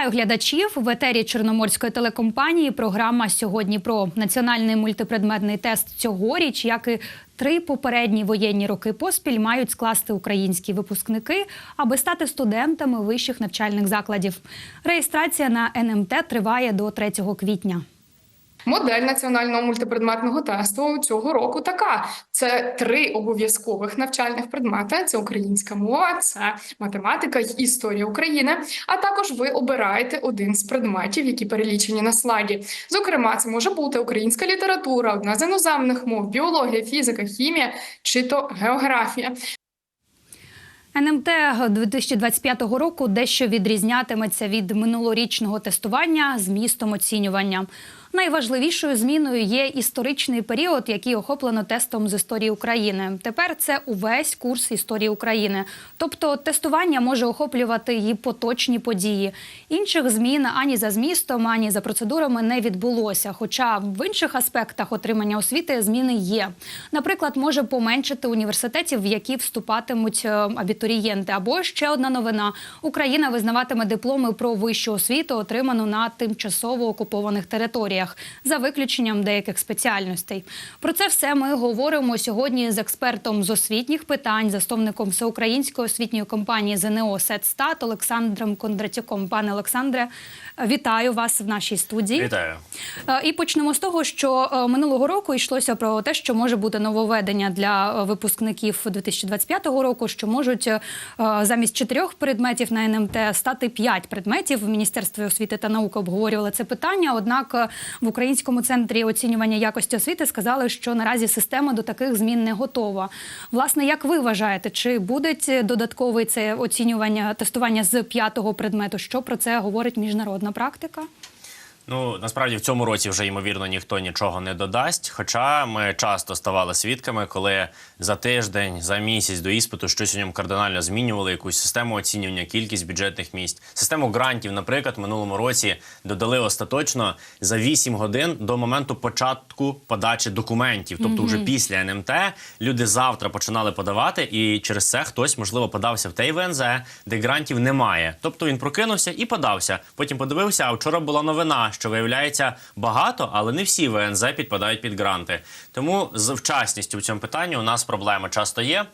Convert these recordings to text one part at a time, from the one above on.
Вітаю глядачів в етері Чорноморської телекомпанії. Програма сьогодні про національний мультипредметний тест цьогоріч, як і три попередні воєнні роки поспіль мають скласти українські випускники, аби стати студентами вищих навчальних закладів. Реєстрація на НМТ триває до 3 квітня. Модель національного мультипредметного тесту цього року така: це три обов'язкових навчальних предмети: це українська мова, це математика й історія України. А також ви обираєте один з предметів, які перелічені на слайді. Зокрема, це може бути українська література, одна з іноземних мов, біологія, фізика, хімія чи то географія. НМТ 2025 року дещо відрізнятиметься від минулорічного тестування змістом оцінювання. Найважливішою зміною є історичний період, який охоплено тестом з історії України. Тепер це увесь курс історії України. Тобто тестування може охоплювати її поточні події. Інших змін ані за змістом, ані за процедурами не відбулося. Хоча в інших аспектах отримання освіти зміни є. Наприклад, може поменшити університетів, в які вступатимуть е, абітурієнти. Або ще одна новина: Україна визнаватиме дипломи про вищу освіту, отриману на тимчасово окупованих територіях, за виключенням деяких спеціальностей. Про це все ми говоримо сьогодні з експертом з освітніх питань, засновником всеукраїнської освітньої компанії ЗНО «Сетстат» Олександром Кондратюком. Пане Олександре, вітаю вас в нашій студії. Вітаю. Е, І почнемо з того, що е, минулого року йшлося про те, що може бути нововведення для випускників 2025 року, що можуть е, замість чотирьох предметів на НМТ стати п'ять предметів. В Міністерстві освіти та науки обговорювали це питання. Однак в Українському центрі оцінювання якості освіти сказали, що наразі система до таких змін не готова. Власне, як ви вважаєте, чи буде додаткове це оцінювання тестування з п'ятого предмету? Що про це говорить міжнародна практика? Ну насправді в цьому році вже ймовірно ніхто нічого не додасть. Хоча ми часто ставали свідками, коли за тиждень, за місяць до іспиту щось у ньому кардинально змінювали, якусь систему оцінювання, кількість бюджетних місць. Систему грантів, наприклад, минулому році додали остаточно за 8 годин до моменту початку подачі документів. Тобто, вже після НМТ люди завтра починали подавати, і через це хтось можливо подався в той ВНЗ, де грантів немає. Тобто він прокинувся і подався. Потім подивився. А вчора була новина, що виявляється багато, але не всі ВНЗ підпадають під гранти. Тому з вчасністю в цьому питанні у нас проблеми часто є.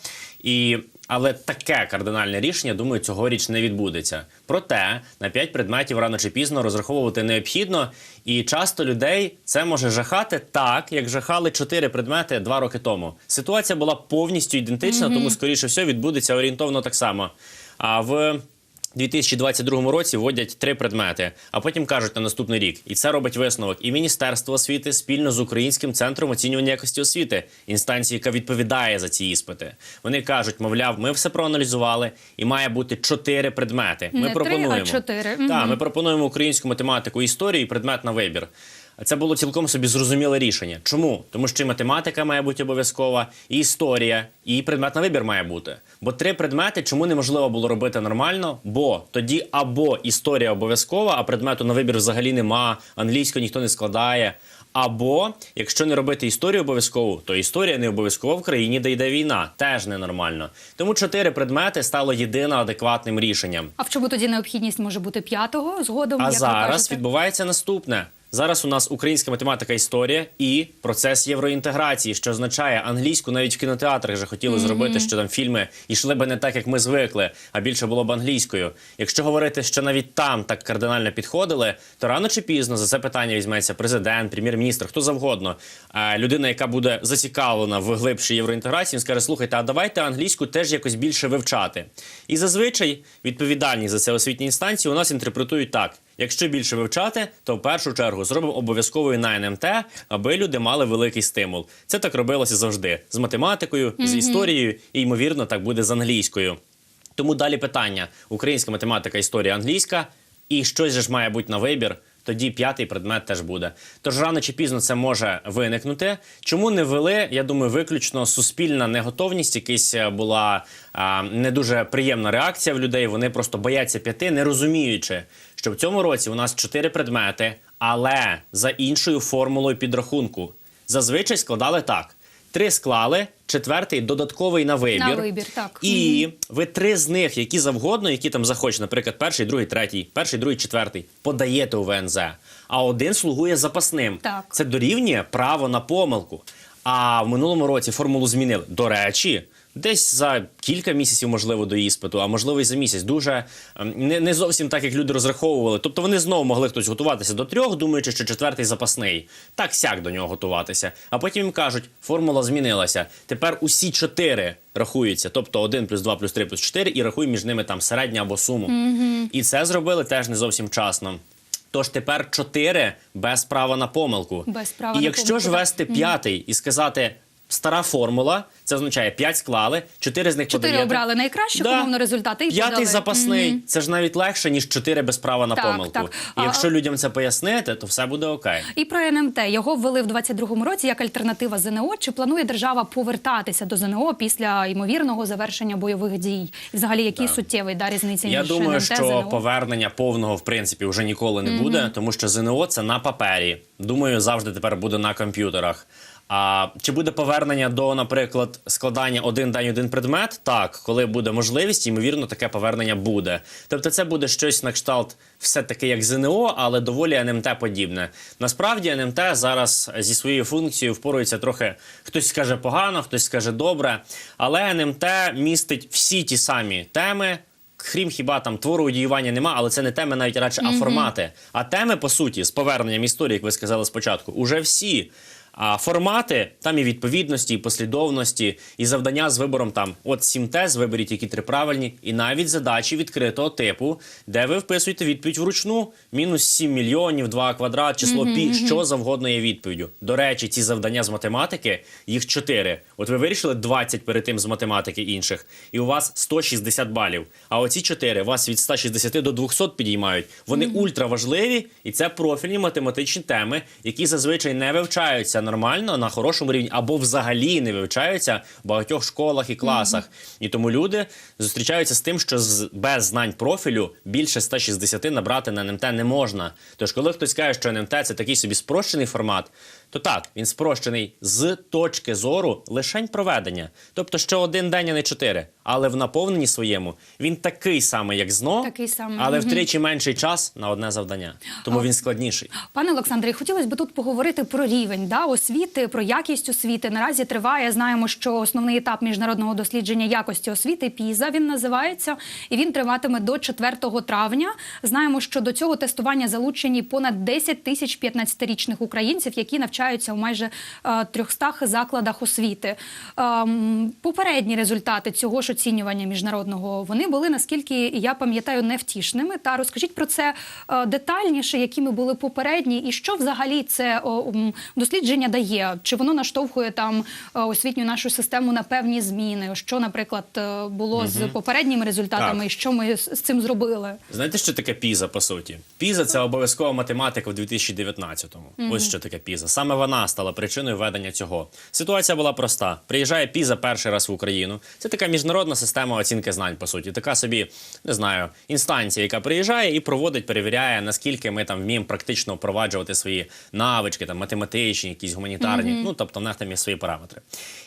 І але таке кардинальне рішення, думаю, цьогоріч не відбудеться. Проте на 5 предметів рано чи пізно розраховувати необхідно, і часто людей це може жахати так, як жахали 4 предмети 2 роки тому. Ситуація була повністю ідентична, тому скоріше все відбудеться орієнтовно так само. А в 2022 році вводять три предмети, а потім кажуть на наступний рік. І це робить висновок і Міністерство освіти спільно з Українським центром оцінювання якості освіти, інстанції, яка відповідає за ці іспити. Вони кажуть, мовляв, ми все проаналізували, і має бути чотири предмети. Ми Не три, пропонуємо а чотири. Так, ми пропонуємо українську математику, історію і предмет на вибір. Це було цілком собі зрозуміле рішення. Чому? Тому що і математика має бути обов'язкова, і історія, і предмет на вибір має бути. Бо три предмети чому неможливо було робити нормально? Бо тоді або історія обов'язкова, а предмету на вибір взагалі нема, англійську ніхто не складає. Або якщо не робити історію обов'язкову, то історія не обов'язкова в країні, де йде війна, теж ненормально. Тому чотири предмети стало єдино адекватним рішенням. А в чому тоді необхідність може бути п'ятого згодом? А як зараз відбувається наступне. Зараз у нас українська математика, історія і процес євроінтеграції, що означає англійську навіть в кінотеатрах вже хотіли зробити, що там фільми йшли би не так, як ми звикли, а більше було б англійською. Якщо говорити, що навіть там так кардинально підходили, то рано чи пізно за це питання візьметься президент, прем'єр-міністр, хто завгодно. А людина, яка буде зацікавлена в глибшій євроінтеграції, він скаже: слухайте, а давайте англійську теж якось більше вивчати. І зазвичай відповідальні за це освітні інстанції у нас інтерпретують так. Якщо більше вивчати, то в першу чергу зробимо обов'язковою на НМТ, аби люди мали великий стимул. Це так робилося завжди з математикою, з історією, і ймовірно, так буде з англійською. Тому далі питання: українська математика, історія, англійська, і щось же ж має бути на вибір. Тоді п'ятий предмет теж буде. Тож рано чи пізно це може виникнути. Чому не ввели? Я думаю, виключно суспільна неготовність, якась е, була а, не дуже приємна реакція в людей. Вони просто бояться п'яти, не розуміючи, що в цьому році у нас чотири предмети, але за іншою формулою підрахунку. Зазвичай складали так: три склали, четвертий додатковий на вибір. На вибір, так. І ви три з них, які завгодно, які там захочете, наприклад, перший, другий, третій, перший, другий, четвертий, подаєте у ВНЗ, а один слугує запасним. Так. Це дорівнює право на помилку. А в минулому році формулу змінили. До речі, десь за кілька місяців, можливо, до іспиту, а можливо і за місяць. Дуже ем, не, не зовсім так, як люди розраховували. Тобто вони знову могли хтось готуватися до трьох, думаючи, що четвертий запасний. Так сяк до нього готуватися. А потім їм кажуть, формула змінилася. Тепер усі чотири рахуються. Тобто 1 плюс 2 плюс 3 плюс 4 і рахуй між ними там середню або суму. І це зробили теж не зовсім вчасно. Тож тепер чотири без права на помилку. Без права і на якщо помилку, ж вести п'ятий і сказати стара формула, це означає 5 склали, 4 з них Чотири подаєте. обрали найкращі, Да. умовно, результати і П'ятий подали. запасний. Мгм. Це ж навіть легше, ніж 4 без права на Так, помилку. так. І А- якщо людям це пояснити, то все буде окей. І про НМТ його ввели в 22-му році як альтернатива ЗНО. Чи планує держава повертатися до ЗНО після ймовірного завершення бойових дій? І взагалі, який суттєвий да різниця Я між думаю, НМТ що ЗНО? повернення повного в принципі вже ніколи не буде, тому що ЗНО це на папері. Думаю, завжди тепер буде на комп'ютерах. А чи буде повернення до, наприклад, складання один день один предмет? Так, коли буде можливість, ймовірно, таке повернення буде. Тобто, це буде щось на кшталт, все таки як ЗНО, але доволі НМТ подібне. Насправді НМТ зараз зі своєю функцією впорується трохи. Хтось скаже погано, хтось скаже добре. Але НМТ містить всі ті самі теми. Крім хіба там твору одіювання нема, але це не теми навіть радше, а формати. А теми, по суті, з поверненням історії, як ви сказали спочатку, уже всі. А формати там і відповідності, і послідовності, і завдання з вибором там от сім тез, виберіть які три правильні, і навіть задачі відкритого типу, де ви вписуєте відповідь вручну: мінус 7 мільйонів, 2 квадрат, число пі, що завгодно є відповіддю. До речі, ці завдання з математики, їх 4. От ви вирішили 20 перед тим з математики інших, і у вас 160 балів. А оці 4 вас від 160 до 200 підіймають. Вони ультраважливі, і це профільні математичні теми, які зазвичай не вивчаються нормально на хорошому рівні, або взагалі не вивчаються в багатьох школах і класах. І тому люди зустрічаються з тим, що з без знань профілю більше 160 набрати на НМТ не можна. Тож, коли хтось каже, що НМТ це такий собі спрощений формат, то так, він спрощений з точки зору лишень проведення. Тобто, що один день, а не чотири. Але в наповненні своєму він такий самий, як ЗНО, Такий самий, але втричі менший час на одне завдання. Тому він складніший. Пане Олександре, хотілося б тут поговорити про рівень да, освіти, про якість освіти. Наразі триває. Знаємо, що основний етап міжнародного дослідження якості освіти ПІЗа він називається, і він триватиме до 4 травня. Знаємо, що до цього тестування залучені понад 10 тисяч 15-річних українців, які навчаються у майже е, 300 закладах освіти. Ем, попередні результати цього ж оцінювання міжнародного вони були наскільки я пам'ятаю невтішними. Та розкажіть про це е, детальніше, якими були попередні, і що взагалі це дослідження дає? Чи воно наштовхує там е, освітню нашу систему на певні зміни? Що, наприклад, е, було з попередніми результатами, Так. і що ми з, цим зробили? Знаєте, що таке піза, по суті? Піза це обов'язкова математика в 2019-му. Ось що таке піза. Саме вона стала причиною ведення цього. Ситуація була проста. Приїжджає піза перший раз в Україну. Це така міжнародна система оцінки знань, по суті. Така собі, не знаю, інстанція, яка приїжджає і проводить, перевіряє, наскільки ми там вміємо практично впроваджувати свої навички, там математичні, якісь гуманітарні. Ну тобто, в них там є свої параметри.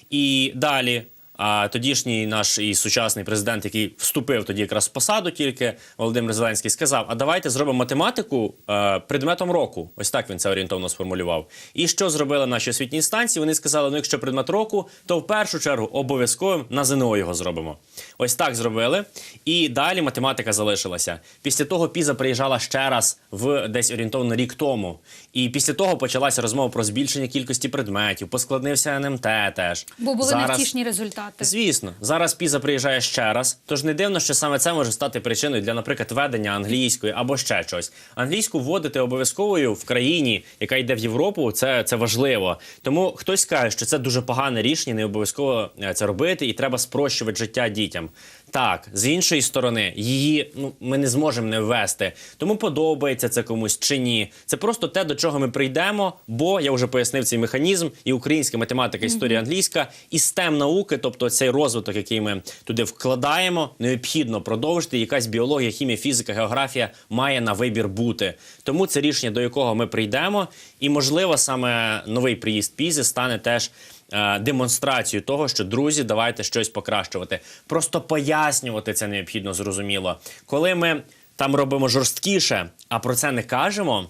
І далі. А тодішній наш і сучасний президент, який вступив тоді якраз в посаду, тільки Володимир Зеленський сказав: а давайте зробимо математику е, предметом року. Ось так він це орієнтовно сформулював. І що зробили наші освітні інстанції? Вони сказали: ну, якщо предмет року, то в першу чергу обов'язково на ЗНО його зробимо. Ось так зробили. І далі математика залишилася. Після того Піза приїжджала ще раз в десь орієнтовно рік тому. І після того почалася розмова про збільшення кількості предметів, поскладнився НМТ теж. Бо були Зараз- невтішні результати. Звісно, зараз Піза приїжджає ще раз. Тож не дивно, що саме це може стати причиною для, наприклад, ведення англійської або ще щось. Англійську вводити обов'язковою в країні, яка йде в Європу, це, це важливо. Тому хтось каже, що це дуже погане рішення, не обов'язково е, це робити, і треба спрощувати життя дітям. Так, з іншої сторони, її ну ми не зможемо не ввести. Тому подобається це комусь чи ні. Це просто те, до чого ми прийдемо. Бо я вже пояснив цей механізм, і українська математика, історія англійська, і STEM науки, тобто цей розвиток, який ми туди вкладаємо, необхідно продовжити. Якась біологія, хімія, фізика, географія має на вибір бути. Тому це рішення, до якого ми прийдемо, і можливо саме новий приїзд Пізи стане теж е, демонстрацію того, що друзі, давайте щось покращувати. Просто пояснювати це необхідно зрозуміло. Коли ми там робимо жорсткіше, а про це не кажемо.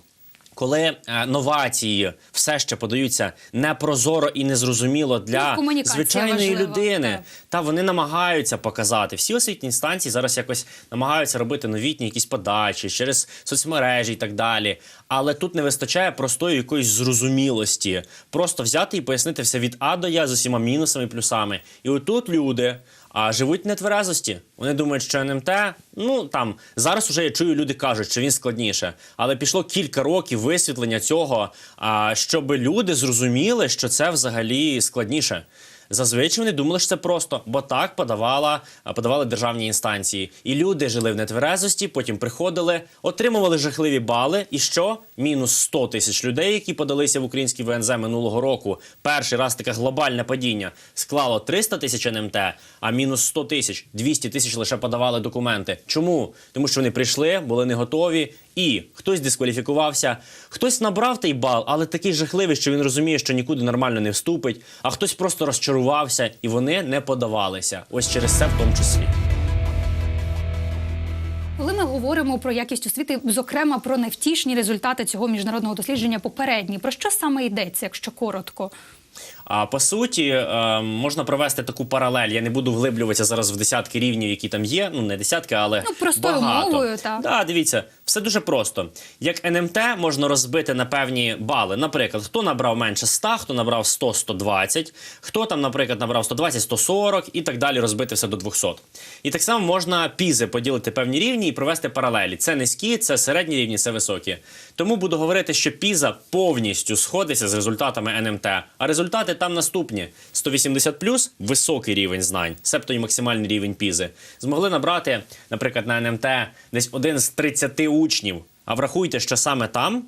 Коли е, новації все ще подаються непрозоро і незрозуміло для Ну, звичайної важлива, людини, так. та вони намагаються показати. Всі освітні інстанції зараз якось намагаються робити новітні якісь подачі через соцмережі і так далі. Але тут не вистачає простої якоїсь зрозумілості. Просто взяти і пояснити все від А до Я з усіма мінусами і плюсами. І отут люди. А живуть нетверезості. Вони думають, що НМТ, ну там зараз уже я чую, люди кажуть, що він складніше. Але пішло кілька років висвітлення цього, а, щоб люди зрозуміли, що це взагалі складніше. Зазвичай вони думали, що це просто, бо так подавала, подавали державні інстанції. І люди жили в нетверезості, потім приходили, отримували жахливі бали. І що? Мінус 100 тисяч людей, які подалися в український ВНЗ минулого року. Перший раз таке глобальне падіння склало 300 тисяч НМТ, а мінус 100 тисяч, 200 тисяч лише подавали документи. Чому? Тому що вони прийшли, були не готові. І хтось дискваліфікувався, хтось набрав той бал, але такий жахливий, що він розуміє, що нікуди нормально не вступить, а хтось просто розчарувався і вони не подавалися. Ось через це в тому числі. Коли ми говоримо про якість освіти, зокрема про невтішні результати цього міжнародного дослідження попередні, про що саме йдеться, якщо коротко? А по суті, е, можна провести таку паралель. Я не буду вглиблюватися зараз в десятки рівнів, які там є. Ну не десятки, але Ну, простою багато. мовою, так. Да, дивіться, все дуже просто. Як НМТ можна розбити на певні бали. Наприклад, хто набрав менше 100, хто набрав 100, 120, хто там, наприклад, набрав 120, 140 і так далі розбити все до 200. І так само можна пізи поділити певні рівні і провести паралелі. Це низькі, це середні рівні, це високі. Тому буду говорити, що піза повністю сходиться з результатами НМТ. А результати там наступні: 180 плюс високий рівень знань, себто і максимальний рівень пізи. Змогли набрати, наприклад, на НМТ десь один з 30 учнів. А врахуйте, що саме там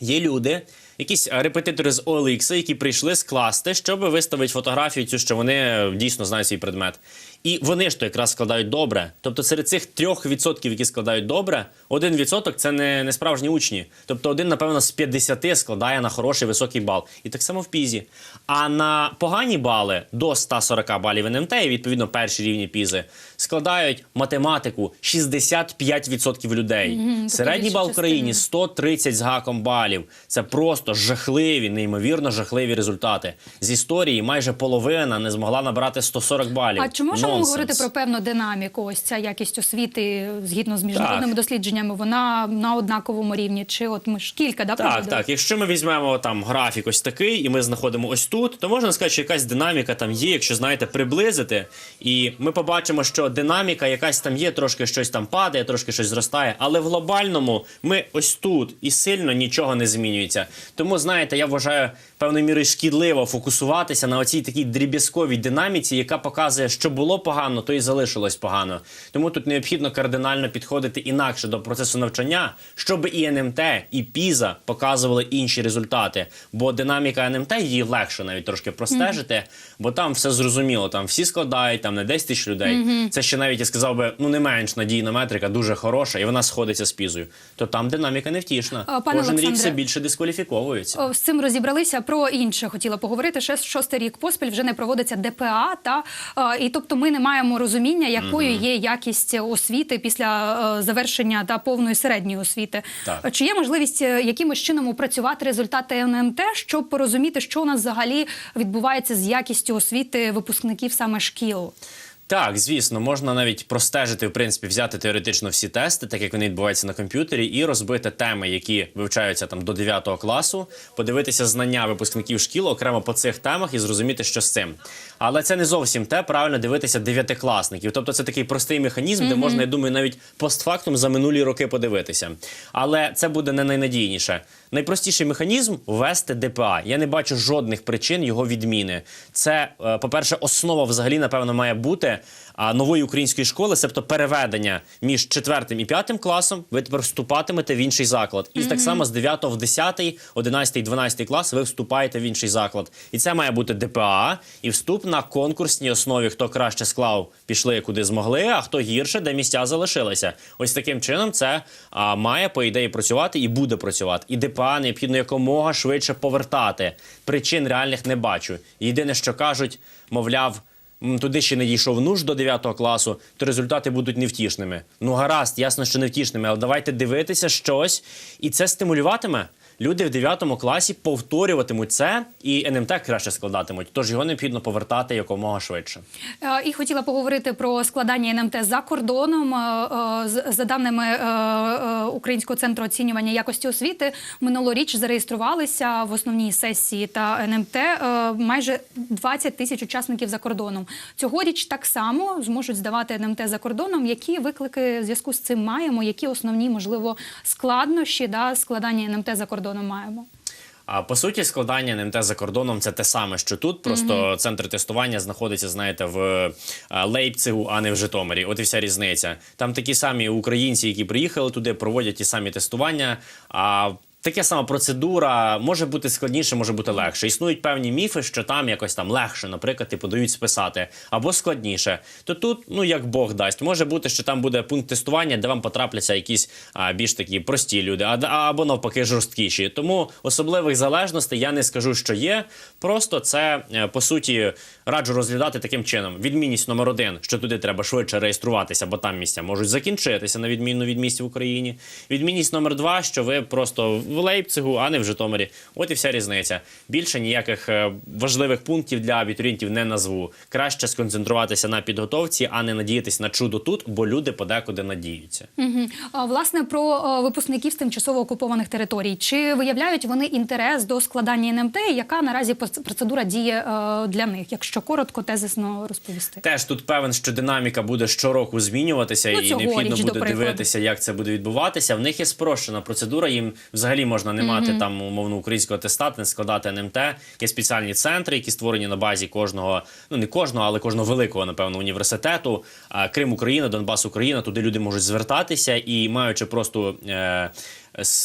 є люди, якісь е, репетитори з OLX, які прийшли скласти, щоб виставити фотографію, цю, що вони е, дійсно знають свій предмет. І вони ж то якраз складають добре. Тобто серед цих 3%, які складають добре, 1% це не, не справжні учні. Тобто один, напевно, з 50 складає на хороший високий бал. І так само в пізі. А на погані бали до 140 балів НМТ, і відповідно перші рівні пізи, складають математику 65% людей. Середній бал в країні 130 з гаком балів. Це просто жахливі, неймовірно жахливі результати. З історії майже половина не змогла набрати 140 балів. А чи можемо Нонсенс. говорити про певну динаміку? Ось ця якість освіти згідно з міжнародними дослідженнями, вона на однаковому рівні? Чи от ми ж кілька да Так, так. Якщо ми візьмемо там графік ось такий, і ми знаходимо ось тут, то можна сказати, що якась динаміка там є, якщо знаєте, приблизити. І ми побачимо, що динаміка якась там є, трошки щось там падає, трошки щось зростає. Але в глобальному ми ось тут і сильно нічого не змінюється. Тому знаєте, я вважаю певною мірою шкідливо фокусуватися на оцій такій дріб'язковій динаміці, яка показує, що було погано, то і залишилось погано. Тому тут необхідно кардинально підходити інакше до процесу навчання, щоб і НМТ, і ПІЗа показували інші результати. Бо динаміка НМТ її легше навіть трошки простежити, бо там все зрозуміло. Там всі складають, там не 10 тисяч людей. Це ще навіть я сказав би, ну не менш надійна метрика, дуже хороша, і вона сходиться з пізою. То там динаміка невтішна. Кожен рік все більше дискваліфіковується. О, З цим розібралися. Про інше хотіла поговорити. Ще шостий рік поспіль вже не проводиться ДПА, та е, і тобто ми не маємо розуміння, якою є якість освіти після е, завершення та повної середньої освіти. Так. Чи є можливість е, якимось чином опрацювати результати НМТ, щоб порозуміти, що у нас взагалі відбувається з якістю освіти випускників саме шкіл? Так, звісно, можна навіть простежити, в принципі, взяти теоретично всі тести, так як вони відбуваються на комп'ютері, і розбити теми, які вивчаються там до 9 класу, подивитися знання випускників шкіл окремо по цих темах і зрозуміти, що з цим. Але це не зовсім те, правильно дивитися дев'ятикласників. Тобто це такий простий механізм, де можна, я думаю, навіть постфактум за минулі роки подивитися. Але це буде не найнадійніше. Найпростіший механізм ввести ДПА. Я не бачу жодних причин його відміни. Це, е, по-перше, основа взагалі, напевно, має бути нової української школи, себто переведення між четвертим і п'ятим класом, ви тепер вступатимете в інший заклад. І так само з 9 в 10, 11, 12 клас ви вступаєте в інший заклад. І це має бути ДПА і вступ на конкурсній основі. Хто краще склав, пішли куди змогли, а хто гірше, де місця залишилися. Ось таким чином це а, має по ідеї працювати і буде працювати. І ДПА необхідно якомога швидше повертати. Причин реальних не бачу. Єдине, що кажуть, мовляв. Туди ще не дійшов нуж до 9 класу, то результати будуть невтішними. Ну гаразд, ясно, що невтішними, але давайте дивитися щось, і це стимулюватиме. Люди в 9 класі повторюватимуть це, і НМТ краще складатимуть. Тож його необхідно повертати якомога швидше. Е, І хотіла поговорити про складання НМТ за кордоном. Е, е, За даними Українського центру оцінювання якості освіти, минулоріч зареєструвалися в основній сесії та НМТ майже 20 тисяч учасників за кордоном. Цьогоріч так само зможуть здавати НМТ за кордоном. Які виклики в зв'язку з цим маємо? Які основні можливо складнощі да, складання НМТ за кордоном маємо? А по суті, складання НМТ за кордоном це те саме, що тут. Просто центр тестування знаходиться, знаєте, в е, Лейпцигу, а не в Житомирі. От і вся різниця. Там такі самі українці, які приїхали туди, проводять ті самі тестування. А Така сама процедура може бути складніше, може бути легше. Існують певні міфи, що там якось там легше, наприклад, типу дають списати, або складніше. То тут, ну як Бог дасть, може бути, що там буде пункт тестування, де вам потрапляться якісь а, більш такі прості люди, а- або навпаки жорсткіші. Тому особливих залежностей я не скажу, що є. Просто це е, по суті раджу розглядати таким чином. Відмінність номер один, що туди треба швидше реєструватися, бо там місця можуть закінчитися на відміну від місць в Україні. Відмінність номер два, що ви просто в Лейпцигу, а не в Житомирі. От і вся різниця. Більше ніяких е, важливих пунктів для абітурієнтів не назву. Краще сконцентруватися на підготовці, а не надіятись на чудо тут, бо люди подекуди надіються. Мгм. А, Власне, про е, випускників з тимчасово окупованих територій. Чи виявляють вони інтерес до складання НМТ? Яка наразі процедура діє е, для них? Якщо коротко, тезисно розповісти? Теж тут певен, що динаміка буде щороку змінюватися, Ну, і необхідно до буде дивитися, як це буде відбуватися. В них є спрощена процедура. Їм взагалі можна не мати там умовно українського атестату, не складати НМТ. Є спеціальні центри, які створені на базі кожного, ну не кожного, але кожного великого, напевно, університету. Крим Україна, Донбас Україна. Туди люди можуть звертатися і маючи просто. Е-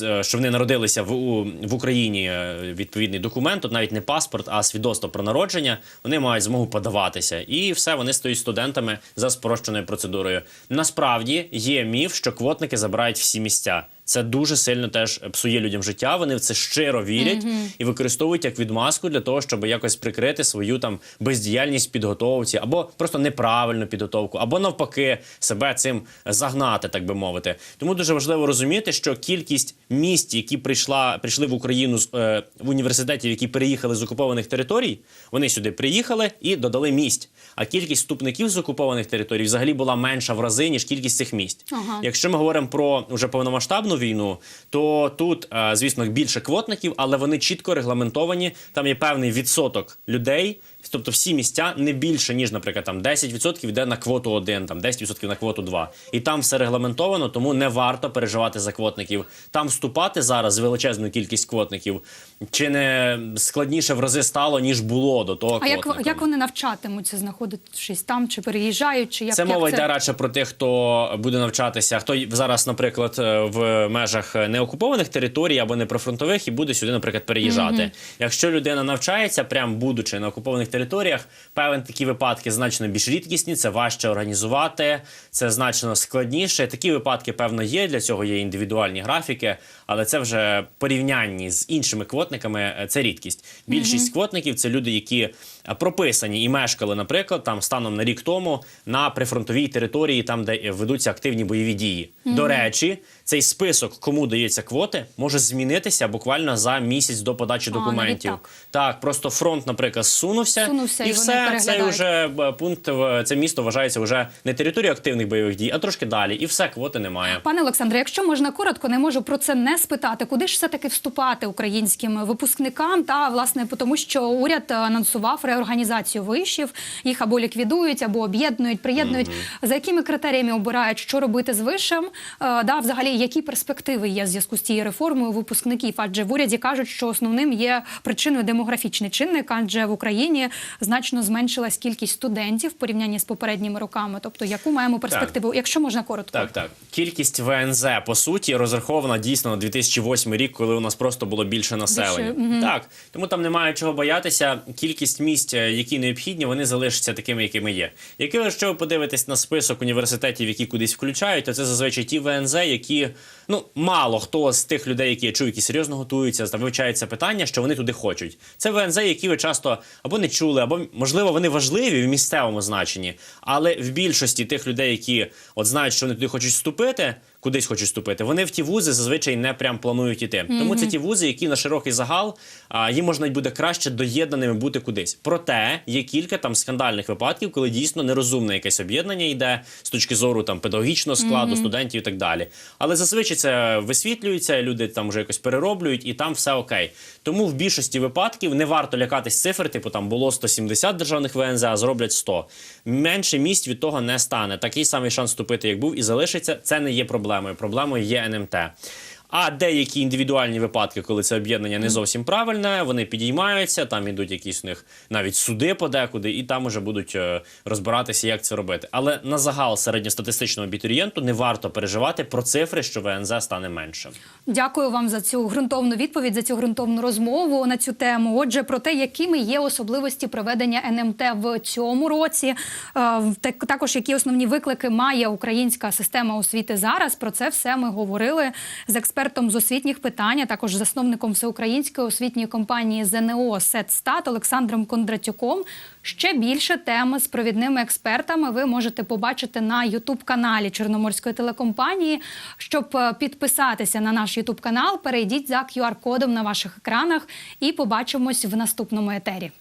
е, що вони народилися в, у- в Україні е, відповідний документ, от навіть не паспорт, а свідоцтво про народження, вони мають змогу подаватися. І все, вони стають студентами за спрощеною процедурою. Насправді є міф, що квотники забирають всі місця. Це дуже сильно теж псує людям життя. Вони в це щиро вірять і використовують як відмазку для того, щоб якось прикрити свою там бездіяльність підготовці, або просто неправильну підготовку, або навпаки себе цим загнати, так би мовити. Тому дуже важливо розуміти, що кількість місць, які прийшла прийшли в Україну з е, в університетів, які переїхали з окупованих територій, вони сюди приїхали і додали місць. А кількість вступників з окупованих територій взагалі була менша в рази ніж кількість цих місць. Ага. Якщо ми говоримо про вже повномасштабну війну, то тут, е, звісно, більше квотників, але вони чітко регламентовані. Там є певний відсоток людей, тобто всі місця не більше, ніж, наприклад, там 10% йде на квоту 1, там 10% на квоту 2. І там все регламентовано, тому не варто переживати за квотників. Там вступати зараз з величезною кількість квотників чи не складніше в рази стало, ніж було до того. А як, як вони навчатимуться, знаходячись там, чи переїжджають, чи як Це як мова йде радше про тих, хто буде навчатися, хто зараз, наприклад, е, в межах неокупованих територій або неприфронтових і буде сюди, наприклад, переїжджати. Якщо людина навчається, прям будучи на окупованих територіях, певен такі випадки значно більш рідкісні, це важче організувати, це значно складніше. Такі випадки, певно, є. Для цього є індивідуальні графіки, але це вже порівнянні з іншими квотниками. е, Це рідкість. Більшість квотників це люди, які прописані і мешкали, наприклад, там станом на рік тому на прифронтовій території, там де е, ведуться активні бойові дії. До речі, цей список, кому дається квоти, може змінитися буквально за місяць до подачі документів. навіть так. Так, просто фронт, наприклад, зсунувся, Зсунувся, і і все цей переглядають. вже е, пункт це місто вважається вже не територією активних бойових дій, а трошки далі. І все квоти немає. Пане Олександре, якщо можна коротко, не можу про це не спитати. Куди ж все таки вступати українським випускникам? Та власне тому, що уряд анонсував реорганізацію вишів, їх або ліквідують, або об'єднують, приєднують. За якими критеріями обирають, що робити з вишем? Е, да, взагалі, які перспективи є в зв'язку з цією реформою випускників? Адже в уряді кажуть, що основним є причиною демографічний чинник, адже в Україні значно зменшилась кількість студентів в порівнянні з попередніми роками. Тобто, яку маємо перспективу, якщо можна коротко. Так, так. Кількість ВНЗ по суті розрахована дійсно на 2008 рік, коли у нас просто було більше населення. мгм. Так, тому там немає чого боятися. Кількість місць, е, які необхідні, вони залишаться такими, якими є. Якщо ви подивитесь на список університетів, які кудись включають, то це зазвичай ті ВНЗ, які ну мало хто з тих людей, які я чую, які серйозно готуються та вивчають питання, що вони туди хочуть. Це ВНЗ, які ви часто або не чули, або можливо вони важливі в місцевому значенні, але в більшості тих людей, які от знають, що вони туди хочуть вступити. Кудись хочуть вступити, вони в ті вузи зазвичай не прям планують іти. Тому це ті вузи, які на широкий загал а, їм можна буде краще доєднаними бути кудись. Проте є кілька там скандальних випадків, коли дійсно нерозумне якесь об'єднання йде з точки зору там педагогічного складу, студентів і так далі. Але зазвичай це висвітлюється, люди там вже якось перероблюють, і там все окей. Тому в більшості випадків не варто лякатись цифр, типу там було 170 державних ВНЗ, а зроблять 100. Менше місць від того не стане. Такий самий шанс вступити, як був, і залишиться. Це не є проблемою. Проблемою є НМТ. А деякі індивідуальні випадки, коли це об'єднання не зовсім правильне, вони підіймаються, там ідуть якісь у них навіть суди подекуди, і там уже будуть е, розбиратися, як це робити. Але на загал середньостатистичного абітурієнту не варто переживати про цифри, що ВНЗ стане менше. Дякую вам за цю ґрунтовну відповідь, за цю ґрунтовну розмову на цю тему. Отже, про те, якими є особливості проведення НМТ в цьому році, е, так- також які основні виклики має українська система освіти зараз. Про це все ми говорили з експертом з освітніх питань, а також засновником всеукраїнської освітньої компанії ЗНО «Сетстат» Олександром Кондратюком. Ще більше тем з провідними експертами ви можете побачити на Ютуб каналі Чорноморської телекомпанії. Щоб е, підписатися на наш Ютуб канал, перейдіть за QR-кодом на ваших екранах і побачимось в наступному етері.